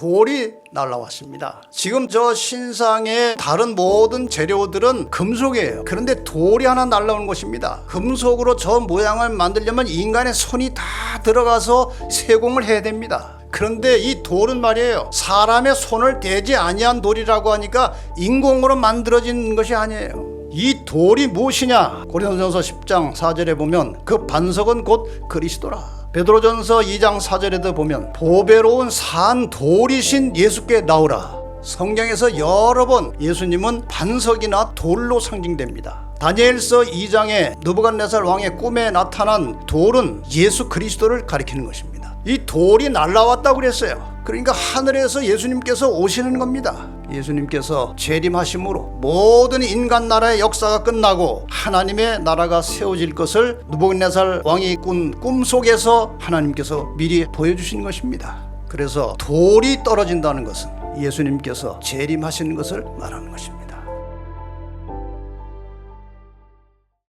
돌이 날라왔습니다. 지금 저 신상의 다른 모든 재료들은 금속이에요. 그런데 돌이 하나 날라오는 것입니다. 금속으로 저 모양을 만들려면 인간의 손이 다 들어가서 세공을 해야 됩니다. 그런데 이 돌은 말이에요. 사람의 손을 대지 아니한 돌이라고 하니까 인공으로 만들어진 것이 아니에요. 이 돌이 무엇이냐? 고린도전서 10장 4절에 보면 그 반석은 곧 그리스도라. 베드로전서 2장 4절에도 보면 보배로운 산 돌이신 예수께 나오라. 성경에서 여러 번 예수님은 반석이나 돌로 상징됩니다. 다니엘서 2장에 느부갓네살 왕의 꿈에 나타난 돌은 예수 그리스도를 가리키는 것입니다. 이 돌이 날라왔다고 그랬어요. 그러니까 하늘에서 예수님께서 오시는 겁니다. 예수님께서 재림하심으로 모든 인간 나라의 역사가 끝나고 하나님의 나라가 세워질 것을 느부갓네살 왕이 꾼 꿈속에서 하나님께서 미리 보여주신 것입니다. 그래서 돌이 떨어진다는 것은 예수님께서 재림하시는 것을 말하는 것입니다.